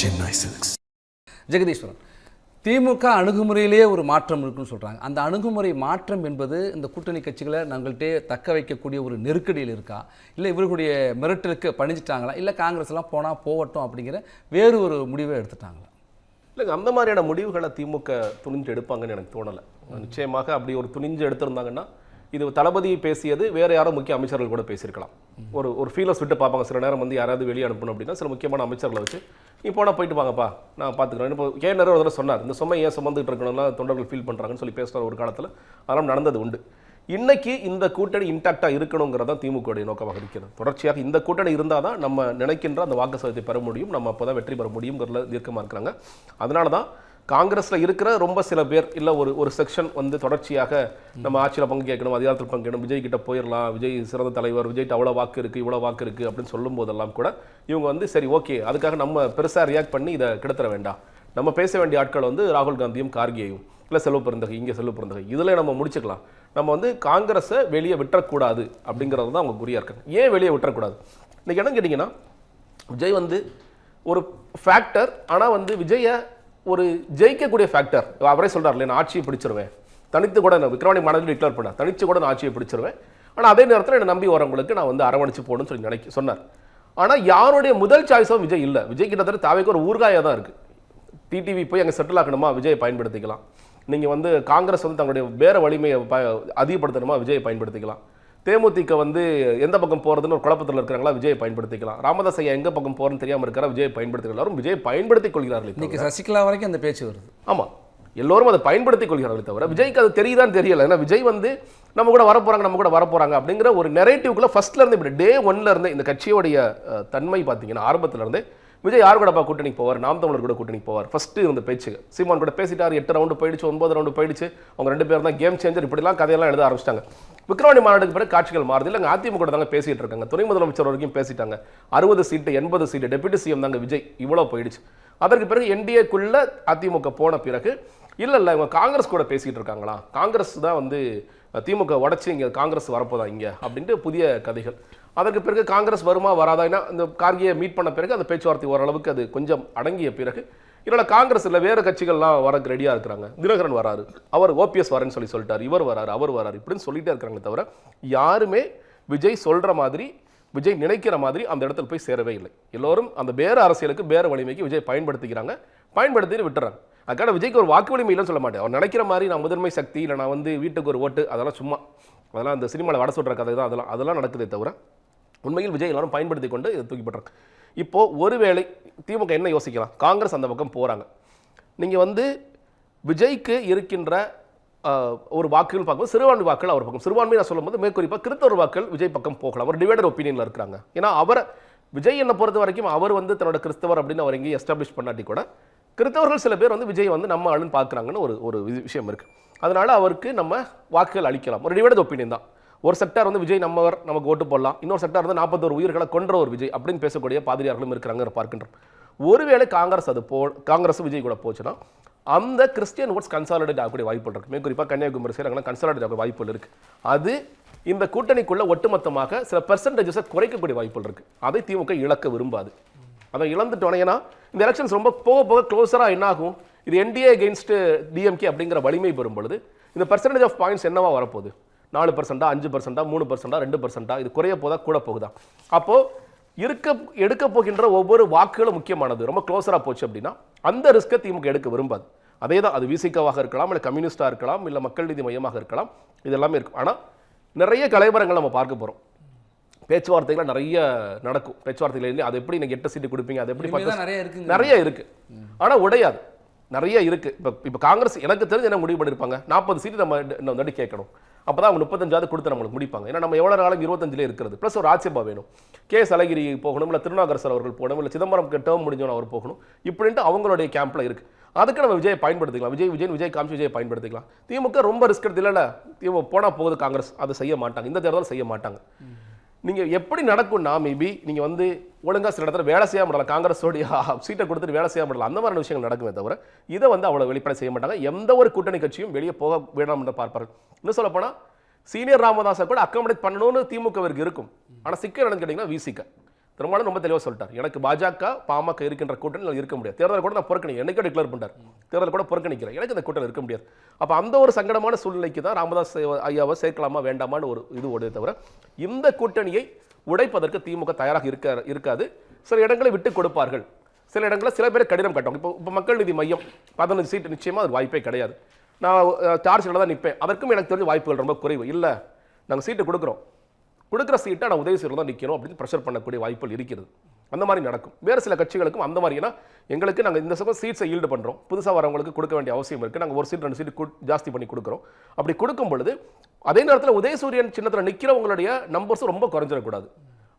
Chennai Silks. Jegatheeswaran DMK அணுகுமுறையிலேயே ஒரு மாற்றம் இருக்குன்னு சொல்கிறாங்க அந்த அணுகுமுறை மாற்றம் என்பது இந்த கூட்டணி கட்சிகளை நாங்கள்கிட்டே தக்க வைக்கக்கூடிய ஒரு நெருக்கடியில் இருக்கா? இல்லை இவர்களுடைய மிரட்டலுக்கு பணிஞ்சிட்டாங்களா? இல்லை காங்கிரஸ் எல்லாம் போனால் போகட்டும் அப்படிங்கிற வேறு ஒரு முடிவை எடுத்துட்டாங்களா? இல்லைங்க அந்த மாதிரியான முடிவுகளை திமுக துணிஞ்சு எடுப்பாங்கன்னு எனக்கு தோணலை. நிச்சயமாக அப்படி ஒரு துணிஞ்சு எடுத்திருந்தாங்கன்னா இது தளபதி பேசியது வேற யாரோ முக்கிய அமைச்சர்கள் கூட பேசியிருக்கலாம். ஒரு ஒரு ஃபீலர்ஸ் விட்டு பார்ப்பாங்க. சில நேரம் வந்து யாராவது வெளியே அனுப்பணும் அப்படின்னா சில முக்கியமான அமைச்சர்களை வச்சு நீ போனால் போயிட்டு வாங்கப்பா. நான் பார்த்துக்கிறேன் இப்போ கே நேரம் ஒரு தடவை சொன்னார் இந்த சுமை ஏன் சுமந்துட்டு இருக்கணும்னா தொண்டர்கள் ஃபீல் பண்ணுறாங்கன்னு சொல்லி பேசுகிற ஒரு காலத்தில். அதெல்லாம் நடந்தது உண்டு. இன்னைக்கு இந்த கூட்டணி இன்டாக்டாக இருக்கணுங்கிறதான் திமுகவுடைய நோக்கமாக இருக்கிறது. தொடர்ச்சியாக இந்த கூட்டணி இருந்தால் தான் நம்ம நினைக்கின்ற அந்த வாக்கு சதவீதத்தை பெற முடியும். நம்ம அப்போ தான் வெற்றி பெற முடியுங்கிறதுல தீர்க்கமாக இருக்கிறாங்க. அதனால தான் காங்கிரஸில் இருக்கிற ரொம்ப சில பேர் இல்லை ஒரு ஒரு செக்ஷன் வந்து தொடர்ச்சியாக நம்ம ஆட்சியில் பங்கு கேட்கணும் அதிகாரத்தில் பங்கேணும் விஜய் கிட்ட போயிடலாம் விஜய் சிறந்த தலைவர் விஜய்கிட்ட அவ்வளோ வாக்கு இருக்குது இவ்வளோ வாக்கு இருக்குது அப்படின்னு சொல்லும் போதெல்லாம் கூட இவங்க வந்து சரி ஓகே அதுக்காக நம்ம பெருசாக ரியாக்ட் பண்ணி இதை கெடுத்துற வேண்டாம். நம்ம பேச வேண்டிய ஆட்கள் வந்து ராகுல் காந்தியும் கார்கேயும் இல்லை செல்வ பிறந்தகை இங்கே செல்வ பிறந்தகை இதில் நம்ம முடிச்சுக்கலாம். நம்ம வந்து காங்கிரஸை வெளியே விட்டுறக்கூடாது அப்படிங்கிறது தான் அவங்க குறியாக இருக்காங்க. ஏன் வெளியே விட்டுறக்கூடாது? இன்றைக்கி என்ன கேட்டிங்கன்னா விஜய் வந்து ஒரு ஃபேக்டர் ஆனால் வந்து விஜயை ஒரு ஜெயிக்கக்கூடிய ஃபேக்டர் அவரே சொல்கிறார் நான் ஆட்சியை பிடிச்சிருவேன். தனித்து கூட நான் விக்ரவாணி மாநிலம் டிக்ளேர் பண்ண தனித்து கூட நான் ஆட்சியை பிடிச்சிருவேன். ஆனால் அதே நேரத்தில் என்னை நம்பி வரவங்களுக்கு நான் வந்து அரவணைச்சு போகணும்னு சொல்லி நினைக்க சொன்னார். ஆனால் யாருடைய முதல் சாய்ஸும் விஜய் இல்லை. விஜய் கிட்டத்தட்ட தாவைக்கு ஒரு ஊர்காயாக தான் இருக்குது டிடிவி போய் அங்கே செட்டில் ஆக்கணுமா? விஜயை பயன்படுத்திக்கலாம். நீங்கள் வந்து காங்கிரஸ் வந்து தங்களுடைய வேறு வலிமையை ப அதிகப்படுத்தணுமா? விஜயை பயன்படுத்திக்கலாம். தேமுதிக வந்து எந்த பக்கம் போகிறதுன்னு ஒரு குழப்பத்தில் இருக்கிறாங்களா விஜயை பயன்படுத்திக்கலாம். ராமதாஸ் ஐயா எங்க பக்கம் போகிறன்னு தெரியாமல் இருக்கிறா விஜயை பயன்படுத்திக்கலாம் எல்லாரும் விஜயை பயன்படுத்திக் கொள்கிறார்கள் இன்னைக்கு சசிகலா வரைக்கும் அந்த பேச்சு வருது. ஆமா. எல்லோரும் அதை பயன்படுத்திக் கொள்கிறார்களே தவிர விஜய்க்கு அது தெரியுதான்னு தெரியல. ஏன்னா விஜய் வந்து நம்ம கூட வரப்போறாங்க நம்ம கூட வரப்போறாங்க அப்படிங்கிற ஒரு நெரேட்டிவ்க்குள்ள ஃபர்ஸ்ட்ல இருந்து இப்படி டே ஒன்ல இருந்து இந்த கட்சியோடைய தன்மை பார்த்தீங்கன்னா ஆரம்பத்துல இருந்தே விஜய் யார் கூடப்பா கூட்டணி போவார்? நாம் தமிழர் கூட கூட்டணி போவார். ஃபர்ஸ்ட் இருந்த பேச்சு. சீமான் கூட பேசிட்டார் எட்டு ரவுண்டு போயிடுச்சு ஒன்பது ரவுண்டு போயிடுச்சு. அவங்க ரெண்டு பேரும் தான் கேம் சேஞ்சர் இப்படிலாம் கதையெல்லாம் எழுத ஆரம்பிச்சிட்டாங்க. விக்ரவாணி மாநாட்டுக்கு பிறகு காட்சிகள் மாறுது. இல்லை அதிமுக கூட தாங்க பேசிட்டு இருக்காங்க. துணை முதலமைச்சர் வரைக்கும் பேசிட்டாங்க. அறுபது சீட்டு எண்பது சீட்டு டெபுட்டி சிஎம் தாங்க விஜய். இவ்வளோ போயிடுச்சு. அதற்கு பிறகு என்டிஏக்குள்ள அதிமுக போன பிறகு இல்லை இல்லை இவங்க காங்கிரஸ் கூட பேசிட்டு இருக்காங்களா? காங்கிரஸ் தான் வந்து திமுக உடச்சி இங்கே காங்கிரஸ் வரப்போதா இங்கே? அப்படின்ட்டு புதிய கதைகள். அதற்கு பிறகு காங்கிரஸ் வருமா வராதா? ஏன்னா இந்த கார்கியை மீட் பண்ண பிறகு அந்த பேச்சுவார்த்தை ஓரளவுக்கு அது கொஞ்சம் அடங்கிய பிறகு இதனால் காங்கிரஸ் இல்லை வேறு கட்சிகள்லாம் வரக்கு ரெடியாக இருக்கிறாங்க. தினகரன் வராரு. அவர் ஓபிஎஸ் வரேன்னு சொல்லி சொல்லிட்டார். இவர் வராரு அவர் வராரு இப்படின்னு சொல்லிட்டே இருக்கிறாங்களே தவிர யாருமே விஜய் சொல்கிற மாதிரி விஜய் நினைக்கிற மாதிரி அந்த இடத்துல போய் சேரவே இல்லை. எல்லோரும் அந்த பேர அரசியலுக்கு பேர வலிமைக்கு விஜய் பயன்படுத்திக்கிறாங்க. பயன்படுத்திட்டு விட்டுறாங்க. அதுக்கான விஜய்க்கு ஒரு வாக்கு வலிமை இல்லைன்னு சொல்ல மாட்டேன். அவர் நினைக்கிற மாதிரி நான் முதன்மை சக்தி இல்லை நான் வந்து வீட்டுக்கு ஒரு ஓட்டு அதெல்லாம் சும்மா. அதெல்லாம் அந்த சினிமாவில் வட சொல்கிற கதை தான் அதெல்லாம் அதெல்லாம் நடக்குதே தவிர உண்மையில் விஜய் எல்லாரும் பயன்படுத்தி கொண்டு இதை தூக்கிப்பட்டுருக்கு இப்போது ஒருவேளை திமுக என்ன யோசிக்கலாம்? காங்கிரஸ் அந்த பக்கம் போகிறாங்க நீங்கள் வந்து விஜய்க்கு இருக்கின்ற ஒரு வாக்குகள் பார்க்கும்போது சிறுபான்மை வாக்குகள் அவர் பக்கம். சிறுபான்மை நான் சொல்லும்போது மேற்குறிப்பாக கிறித்தவர் வாக்குகள் விஜய் பக்கம் போகலாம். அவர் டிவைடர் ஒப்பீனியனில் இருக்கிறாங்க. ஏன்னா அவரை விஜய் என்னை பொறுத்த வரைக்கும் அவர் வந்து தன்னோட கிறிஸ்தவர் அப்படின்னு அவர் எங்கேயும் எஸ்டாப்ளிஷ் பண்ணாட்டி கூட கிறிஸ்தவர்கள் சில பேர் வந்து விஜய் வந்து நம்ம ஆளுன்னு பார்க்குறாங்கன்னு ஒரு ஒரு வி- விஷயம் இருக்குது அதனால் அவருக்கு நம்ம வாக்குகள் அளிக்கலாம். ஒரு டிவைடர் ஒப்பீனியன் தான். ஒரு செக்டார் வந்து விஜய் நம்மவர் நமக்கு ஓட்டு போடலாம். இன்னொரு செக்டார் வந்து நாற்பத்தோரு உயிர்களை கொன்ற ஒரு விஜய் அப்படின்னு பேசக்கூடிய பாதிரியார்களும் இருக்கிறாங்க பார்க்கின்றோம். ஒருவேளை காங்கிரஸ் அது போ காங்கிரஸ் விஜய் கூட போச்சுன்னா அந்த கிறிஸ்டியன் ஓட்ஸ் கன்சாலிடேட் ஆகக்கூடிய வாய்ப்புகள் இருக்குது மிக குறிப்பாக கன்னியாகுமரி சைடு அங்கே கன்சாலிடேட் ஆக வாய்ப்புகள் இருக்குது அது இந்த கூட்டணிக்குள்ளே ஒட்டுமொத்தமாக சில பெர்சன்டேஜஸை குறைக்கக்கூடிய வாய்ப்புகள் இருக்குது அதை திமுக இழக்க விரும்பாது. அதை இழந்துட்டோனேன்னா இந்த எலெக்ஷன்ஸ் ரொம்ப போக போக க்ளோஸராக என்ன ஆகும் இது என்டிஏ அகெயின்ஸ்ட் டிஎம்கே அப்படிங்கிற வலிமை பெறும் பொழுது இந்த பெர்சன்டேஜ் ஆஃப் பாயிண்ட்ஸ் என்னவா வரப்போகுது? நாலு பர்சன்டா அஞ்சு பர்சன்டா மூணு பர்சன்டா ரெண்டு பர்சன்டா இது குறைய போதா கூட போகுதா? அப்போ இருக்க எடுக்க போகின்ற ஒவ்வொரு வாக்குகளும் முக்கியமானது. ரொம்ப க்ளோஸராக போச்சு அப்படின்னா அந்த ரிஸ்க்கை திமுக எடுக்க விரும்பாது. அதே தான் அது விசிகாவாக இருக்கலாம் இல்லை கம்யூனிஸ்டாக இருக்கலாம் இல்லை மக்கள் நீதி மையமாக இருக்கலாம் இது எல்லாமே இருக்கும். ஆனால் நிறைய கலைவரங்கள் நம்ம பார்க்க போகிறோம் பேச்சுவார்த்தைகள் நிறைய நடக்கும். பேச்சுவார்த்தைகள் அது எப்படி நீங்க எட்டு சீட்டு கொடுப்பீங்க? அது எப்படி நிறைய இருக்குங்க. நிறைய இருக்கு. ஆனா உடையாது. நிறைய இருக்கு. இப்போ இப்போ காங்கிரஸ் எனக்கு தெரிஞ்சு என்ன முடிவு பண்ணிருப்பாங்க? நாற்பது சீட்டு நம்ம இன்னும் தாண்டி கேட்கணும் அப்பதான் அவங்க முப்பத்தஞ்சாவது கொடுத்து நம்மளுக்கு முடிப்பாங்க. ஏன்னா நம்ம எவ்வளோ நாளும் இருபத்தஞ்சிலே இருக்கிறது. ப்ளஸ் ஒரு ஆட்சேபா வேணும். கே சலகிரி போகணும் இல்லை திருநாகரசர் அவர்கள் போகணும் இல்லை சிதம்பரம் டேர்ம் முடிஞ்சவன் அவர் போகணும். இப்படின்ட்டு அவங்களுடைய கேம்ப்ல இருக்கு. அதுக்கு நம்ம விஜய் பயன்படுத்திக்கலாம். விஜய் விஜய் விஜய் காமிச்சு விஜய் பயன்படுத்திக்கலாம். திமுக ரொம்ப ரிஸ்க் எடுத்து இல்லைல்ல திமுக போனால் போகுது காங்கிரஸ். அதை செய்ய மாட்டாங்க. இந்த தேர்தல் செய்ய மாட்டாங்க. நீங்கள் எப்படி நடக்கும்னா மேபி நீங்கள் வந்து ஒழுங்கா சில இடத்துல வேலை செய்ய முடியல காங்கிரஸோடைய சீட்டை கொடுத்துட்டு வேலை செய்ய முடியல அந்த மாதிரி விஷயங்கள் நடக்குமே தவிர இதை வந்து அவ்வளோ வெளிப்படை செய்ய மாட்டாங்க. எந்த ஒரு கூட்டணி கட்சியும் வெளியே போக வேண்டாம் என்று பார்ப்பார்கள். இன்னும் சொல்லப்போனால் சீனியர் ராமதாஸை கூட அக்காமடேட் பண்ணணும்னு திமுகவிற்கு இருக்கும். ஆனால் சிக்கல் என்னன்னு கேட்டிங்கன்னா விசிக்க திருமாவளவன் ரொம்ப தெளிவாக சொல்லிட்டார். எனக்கு பாஜக பாமக இருக்கின்ற கூட்டணி இருக்க முடியாது. தேர்தல் கூட நான் புறக்கணி என்னைக்கோ டிக்ளேர் பண்ணிட்டார். தேர்தல் கூட புறக்கணிக்கிறேன். எனக்கு இந்த கூட்டணி இருக்க முடியாது. அப்போ அந்த ஒரு சங்கடமான சூழ்நிலைக்கு தான் ராமதாஸ் ஐயாவை சேர்க்கலாமா வேண்டாமான்னு ஒரு இது ஓடுதே தவிர இந்த கூட்டணியை உடைப்பதற்கு திமுக தயாராக இருக்க இருக்காது. சில இடங்களை விட்டு கொடுப்பார்கள். சில இடங்களில் சில பேர் கடினம் கட்டுவாங்க. இப்போ இப்போ மக்கள் நிதி மையம் பதினஞ்சு சீட்டு நிச்சயமாக அது வாய்ப்பே கிடையாது. நான் சார்ஜில் தான் நிற்பேன் அதற்கும் எனக்கு தெரிஞ்ச வாய்ப்புகள் ரொம்ப குறைவு. இல்லை நாங்கள் சீட்டு கொடுக்குறோம். கொடுக்குற சீட்டை நான் உதவி செய்யறது தான் நிற்கணும் அப்படின்னு ப்ரெஷர் பண்ணக்கூடிய வாய்ப்புகள் இருக்கிறது. அந்த மாதிரி நடக்கும். வேறு சில கட்சிகளுக்கும் அந்த மாதிரினா எங்களுக்கு நாங்கள் இந்த சமயம் சீட்ஸை ஈல்டு பண்ணுறோம் புதுசாக வரவங்களுக்கு கொடுக்க வேண்டிய அவசியம் இருக்குது நாங்கள் ஒரு சீட் ரெண்டு சீட் ஜாஸ்தி பண்ணி கொடுக்குறோம். அப்படி கொடுக்கும் பொழுது அதே நேரத்தில் உதயசூரியன் சின்னத்தில் நிற்கிறவங்களுடைய நம்பர்ஸும் ரொம்ப குறைஞ்சிடக்கூடாது.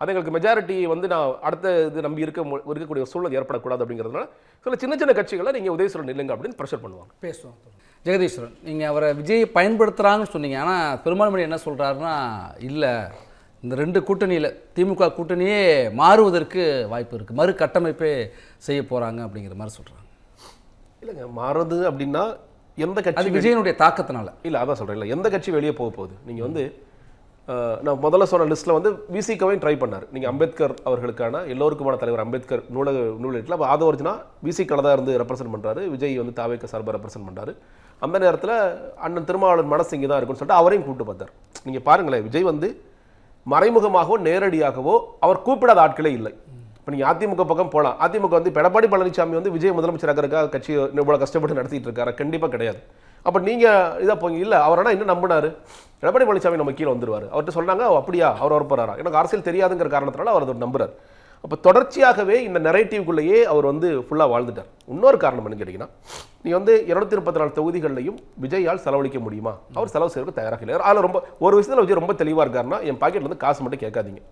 அது எங்களுக்கு மெஜாரிட்டி வந்து நான் அடுத்த இது நம்பி இருக்க இருக்கக்கூடிய சூழல் ஏற்படக்கூடாது அப்படிங்கிறதுனால சில சின்ன சின்ன கட்சிகளை நீங்கள் உதயசூரன் இல்லைங்க அப்படின்னு ப்ரெஷர் பண்ணுவாங்க. பேசுவோம் ஜெகதீஸ்வரன் நீங்கள் அவரை விஜய் பயன்படுத்துகிறாங்கன்னு சொன்னீங்க. ஆனால் பெருமாள்மணி என்ன சொல்கிறாருன்னா இல்லை இந்த ரெண்டு கூட்டணியில் திமுக கூட்டணியே மாறுவதற்கு வாய்ப்பு இருக்குது மறு கட்டமைப்பே செய்ய போகிறாங்க அப்படிங்கிற மாதிரி சொல்கிறாங்க இல்லைங்க மாறுது அப்படின்னா எந்த அது கட்சி விஜயனுடைய தாக்கத்தினால. இல்லை அதான் சொல்கிறேன் இல்லை எந்த கட்சி வெளியே போக போகுது? நீங்கள் வந்து நான் முதல்ல சொன்ன லிஸ்ட்டில் வந்து விசிகாவையும் ட்ரை பண்ணார். நீங்கள் அம்பேத்கர் அவர்களுக்கான எல்லோருக்குமான தலைவர் அம்பேத்கர் நூலக நூலகத்தில் அப்போ ஆதவர்ஜனா விசிகால தான் இருந்து ரெப்ரசென்ட் பண்ணுறாரு விஜய் வந்து தாவேக்க சார்பாக ரெப்ரசென்ட் பண்ணுறாரு அந்த நேரத்தில் அண்ணன் திருமாவளவன் மனசு இங்கே தான் இருக்குன்னு சொல்லிட்டு அவரையும் கூப்பிட்டு பார்த்தார். நீங்கள் பாருங்களேன் விஜய் வந்து மறைமுகமாகவோ நேரடியாகவோ அவர் கூப்பிடாத ஆட்களே இல்லை. இப்போ நீங்கள் அதிமுக பக்கம் போகலாம் அதிமுக வந்து எடப்பாடி பழனிசாமி வந்து விஜய் முதலமைச்சராக கட்சி இவ்வளோ கஷ்டப்பட்டு நடத்திட்டு இருக்காரு. கண்டிப்பாக கிடையாது. அப்போ நீங்கள் இதாக போங்க. இல்லை அவர் ஆனால் இன்னும் நம்பினார்? எடப்பாடி பழனிசாமி நம்ம கீழே வந்துருவார். அவர்கிட்ட சொன்னாங்க அப்படியா? அவர் வரப்போறாரா? எனக்கு அரசியல் தெரியாதுங்கிற காரணத்தினால அவர் அதை நம்புறாரு. அப்போ தொடர்ச்சியாகவே இந்த நெரேட்டிவ்குள்ளேயே அவர் வந்து ஃபுல்லாக வாழ்ந்துட்டார். இன்னொரு காரணம் என்னன்னு கேட்டிங்கன்னா நீ வந்து இருநூத்தி முப்பத்தி நாலு தொகுதிகளையும் விஜயால் செலவழிக்க முடியுமா? அவர் செலவு செய்யறதுக்கு தயாராக இல்லை. அதில் ரொம்ப ஒரு விஷயத்தில் விஜய் ரொம்ப தெளிவாக இருக்காருன்னா என் பாக்கெட்ல வந்து காசு மட்டும் கேட்காதீங்க.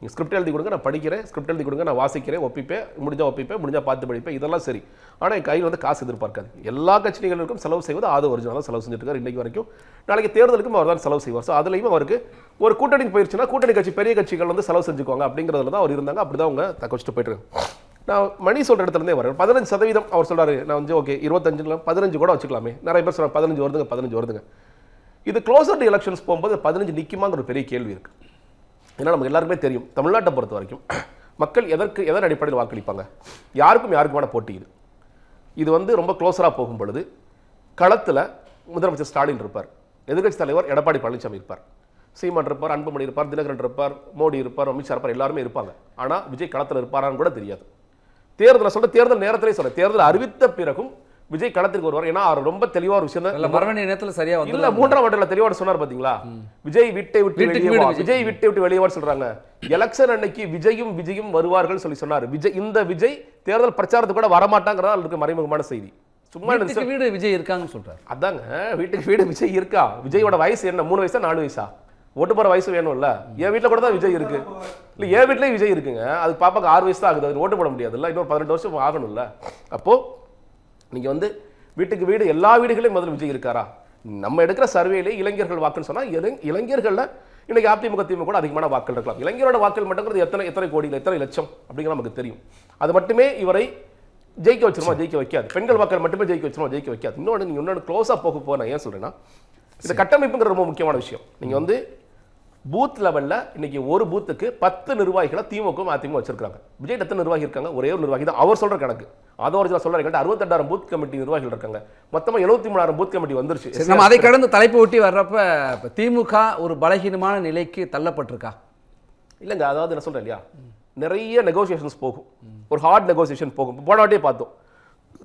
நீங்கள் ஸ்கிரிப்ட் எழுதி கொடுங்க நான் படிக்கிறேன் ஸ்கிரிப்ட் எழுதி கொடுங்க நான் வாசிக்கிறேன் ஒப்பிப்பேன் முடிஞ்சால் ஒப்பிப்பேன் முடிஞ்சால் பார்த்து படிப்பேன் இதெல்லாம் சரி. ஆனால் என் கையில் வந்து காசு எதிர்பார்க்காது. எல்லா கட்சிகளுக்கும் செலவு செய்வது ஆது ஒரிஜினல் தான் செலவு செஞ்சுட்டு இருக்காரு இன்னைக்கு வரைக்கும். நாளைக்கு தேர்தலுக்கும் அவர் தான் செலவு செய்வார். ஸோ அதுலேயும் அவருக்கு ஒரு கூட்டணிக்கு போயிருச்சுன்னா கூட்டணி கட்சி பெரிய கட்சிகள் வந்து செலவு செஞ்சுக்குவாங்க அப்படிங்கிறதுல தான் அவர் இருந்தாங்க. அப்படி தான் அவங்க தக்க வச்சுட்டு போயிட்டு நான் மணி சொல்கிற இடத்துல இருந்தே வரேன். பதினஞ்சு சதவீதம் அவர் சொல்றாரு. நான் வந்து ஓகே இருபத்தஞ்சுல பதினஞ்சு கூட வச்சுக்கலாமே. நிறைய பேர் சொல்றாங்க பதினஞ்சு வருதுங்க பதினஞ்சு வருதுங்க. இது க்ளோசர் டு எலெக்ஷன்ஸ் போகும்போது பதினஞ்சு நிற்குமாங்கிற ஒரு பெரிய கேள்வி இருக்கு. ஏன்னா நமக்கு எல்லாருக்குமே தெரியும் தமிழ்நாட்டை பொறுத்த வரைக்கும் மக்கள் எதற்கு எதன் அடிப்படையில் வாக்களிப்பாங்க? யாருக்கும் யாருக்குமான போட்டி இது? இது வந்து ரொம்ப க்ளோஸராக போகும் பொழுது களத்தில் முதலமைச்சர் ஸ்டாலின் இருப்பார் எதிர்க்கட்சி தலைவர் எடப்பாடி பழனிசாமி இருப்பார் சீமான் இருப்பார் அன்புமணி இருப்பார் தினகரன் இருப்பார் மோடி இருப்பார் அமித்ஷா இருப்பார் எல்லாருமே இருப்பாங்க. ஆனால் விஜய் களத்தில் இருப்பாரான்னு கூட தெரியாது. தேர்தலை சொல்ல தேர்தல் நேரத்திலே சொல்ல தேர்தல் அறிவித்த பிறகும் விஜய் களத்திற்கு வருவார். ஏன்னா அவர் ரொம்ப தெளிவாக ஒரு விஷயம் மரவணி நேரத்தில் சரியா வந்து இல்ல மூன்றாம் வாட்டில தெளிவாக சொன்னார் பாத்தீங்களா? விஜய் விட்டை விட்டு வெளியே விஜய். விட்டை விட்டு வெளியே வான்னு சொல்றாங்க. எலெக்ஷன் அன்னைக்கு விஜயும் விஜயும் வருவார்கள் சொல்லி சொன்னார். விஜய் இந்த விஜய் தேர்தல் பிரச்சாரத்துக்கு கூட வரமாட்டாங்கிறதா இருக்கு மறைமுகமான செய்தி. சும்மா வீடு விஜய் இருக்காங்கன்னு சொல்றாரு. அதாங்க வீட்டுக்கு வீடு விஜய் இருக்கா? விஜயோட வயசு என்ன? மூணு வயசா நாலு வயசா? ஓட்டு போற வயசு வேணும்ல? என் வீட்ல கூட தான் விஜய் இருக்கு. இல்ல என் வீட்லயும் விஜய் இருக்குங்க. அது பாப்பாக்கு ஆறு வயசு தான் ஆகுது. அது ஓட்டு போட முடியாதுல்ல. இன்னொரு பதினெட்டு வருஷம் ஆகணும்ல. அப்போ நீங்க வந்து வீட்டுக்கு வீடு எல்லா வீடுகளையும் முதல்ல விஜய் இருக்காரா நம்ம எடுக்கிற சர்வேலே இளைஞர்கள் வாக்குன்னு சொன்னா இளைஞ- இளைஞர்கள்ல இன்னைக்கு அதிமுக திமுக கூட அதிகமான வாக்கள் இருக்கலாம். இளைஞரோட வாக்கள் மட்டுங்கிறது எத்தனை எத்தனை கோடி எத்தனை லட்சம் அப்படிங்கிற நமக்கு தெரியும். அது மட்டுமே இவரை ஜெயிக்க வச்சிருமா ஜெயிக்க வைக்காது. பெண்கள் வாக்கள் மட்டுமே ஜெயிக்க வச்சிருமா ஜெயிக்க வைக்காது. இன்னொன்று நீங்க இன்னொன்று க்ளோஸாக போக போக நான் ஏன் சொல்றேன்னா இந்த கட்டமைப்புங்கிற ரொம்ப முக்கியமான விஷயம். நீங்க வந்து பூத் லெவல்ல இன்னைக்கு ஒரு பூத்துக்கு பத்து நிர்வாகிகளை திமுக அதிமுக வச்சிருக்காங்க விஜய் எத்தனை நிர்வாகி இருக்காங்க? ஒரே ஒரு நிர்வாகி தான். அவர் சொல்ற கணக்கு. அதோட சொல்ற எங்கள்கிட்ட அறுபத்தெட்டாயிரம் பூத் கமிட்டி நிர்வாகிகள் இருக்காங்க. மொத்தமா எழுபத்தி மூணாயிரம் பூத் கமிட்டி வந்துருச்சு நம்ம அதை கடந்து தலைப்பு ஒட்டி வர்றப்ப திமுக ஒரு பலகீனமான நிலைக்கு தள்ளப்பட்டிருக்கா? இல்லைங்க அதாவது என்ன சொல்றேன் இல்லையா? நிறைய நெகோசியேஷன்ஸ் போகும். ஒரு ஹார்ட் நெகோசியேஷன் போகும். போன வாட்டியே பார்த்தோம்.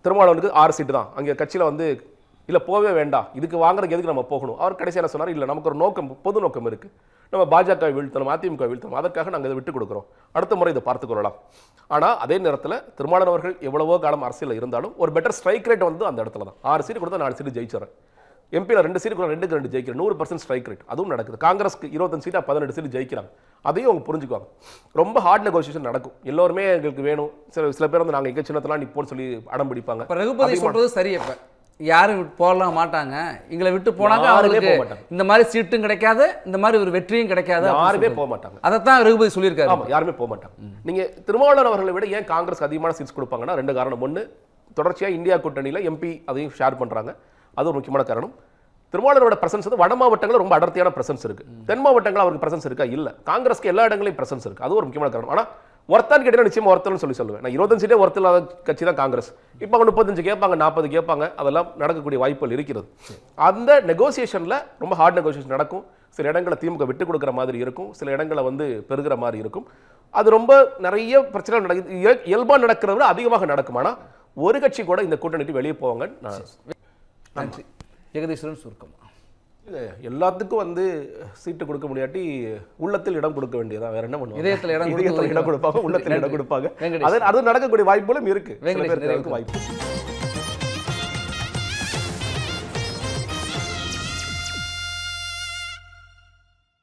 திருமாவளவனுக்கு ஆறு சீட்டு தான். அங்கே கட்சியில் வந்து இல்லை போகவே வேண்டாம். இதுக்கு வாங்குறதுக்கு எதுக்கு நம்ம போகணும்? அவர் கடைசியாக சொன்னார் இல்லை நமக்கு ஒரு நோக்கம் பொது நோக்கம் இருக்கு. நம்ம பாஜக வீழ்த்தணும் அதிமுக வீழ்த்தணும். அதற்காக நாங்கள் இதை விட்டு கொடுக்குறோம். அடுத்த முறை இதை பார்த்துக் கொள்ளலாம். ஆனால் அதே நேரத்தில் திருமாவளவன் அவர்கள் எவ்வளவோ காலம் அரசியலில் இருந்தாலும் ஒரு பெட்டர் ஸ்ட்ரைக் ரேட் வந்து அந்த இடத்துல தான். ஆறு சீட்டு கொடுத்தா நாலு சீட்டு ஜெயிச்சிடறேன். எம்பியில் ரெண்டு சீட்டு கூட ரெண்டுக்கு ரெண்டு ஜெயிக்கிறேன். நூறு பர்சன்ட் ஸ்ட்ரைக் ரேட் அதுவும் நடக்குது. காங்கிரஸ்க்கு இருபத்தஞ்சு சீட்டா பதினெட்டு சீட்டு ஜெயிக்கிறாங்க. அதையும் அவங்க புரிஞ்சுக்குவாங்க. ரொம்ப ஹார்ட் நெகோசியேஷன் நடக்கும். எல்லோருமே எங்களுக்கு வேணும். சில சில பேர் வந்து நாங்கள் எங்க சின்னத்தெல்லாம் நிப்போம்னு சொல்லி அடம் பிடிப்பாங்க. ரகுபதி சொல்றது சரி இப்ப யாரும் போகலாம் மாட்டாங்க. எங்களை விட்டு போனாங்க மாட்டாங்க. இந்த மாதிரி சீட்டும் கிடைக்காது இந்த மாதிரி ஒரு வெற்றியும் கிடைக்காது யாருமே. போக மாட்டாங்க அதைத்தான் ரகுபதி சொல்லியிருக்காரு. ஆமா யாருமே போக மாட்டாங்க நீங்க திருமாவளவன் அவர்களை விட ஏன் காங்கிரஸ் அதிகமான சீட்ஸ் கொடுப்பாங்கன்னா ரெண்டு காரணம். ஒண்ணு தொடர்ச்சியா இந்தியா கூட்டணியில எம்பி அதையும் ஷேர் பண்றாங்க. அது ஒரு முக்கியமான காரணம். திருமாவளவரோட பிரசன்ஸ் வந்து வட மாவட்டங்களில் ரொம்ப அடர்த்தியான பிரசன்ஸ் இருக்கு. தென் மாவட்டங்கள் அவருக்கு பிரசன்ஸ் இருக்கா? இல்ல. காங்கிரஸ்க்கு எல்லா இடங்களையும் பிரசன்ஸ் இருக்கு. அது ஒரு முக்கியமான காரணம். ஆனா ஒருத்தான்னு கேட்டீங்கன்னா நிச்சயம் ஒருத்தர்னு சொல்லி சொல்லுவேன். நான் இருபத்தஞ்சு சீட்டே ஒருத்தர் இல்லாத கட்சி தான் காங்கிரஸ். இப்போ அவங்க முப்பத்தஞ்சு கேட்பாங்க நாற்பது கேட்பாங்க அதெல்லாம் நடக்கக்கூடிய வாய்ப்புகள் இருக்கிறது. அந்த நெகோசியேஷனில் ரொம்ப ஹார்ட் நெகோசியேஷன் நடக்கும். சில இடங்களை திமுக விட்டு கொடுக்குற மாதிரி இருக்கும். சில இடங்களை வந்து பெறுகிற மாதிரி இருக்கும். அது ரொம்ப நிறைய பிரச்சனை நடக்குது. இயல்பாக நடக்கிறத விட அதிகமாக நடக்கும். ஒரு கட்சி கூட இந்த கூட்டணிட்டு வெளியே போவாங்க நான் நன்றி. ஜெகதீஸ்வரன் சுருக்கமாக எல்லாத்துக்கும் வந்து சீட்டு கொடுக்க முடியாட்டி உள்ளத்தில் இடம் கொடுக்க வேண்டியதான் வேற என்ன பண்ணுவாங்க? இதயத்துல இடம் இதயத்துல இடம் கொடுப்பாங்க உள்ளத்தில் இடம். கொடுப்பாங்க. அது அது நடக்கக்கூடிய வாய்ப்புகளும் இருக்கு. வாய்ப்பு.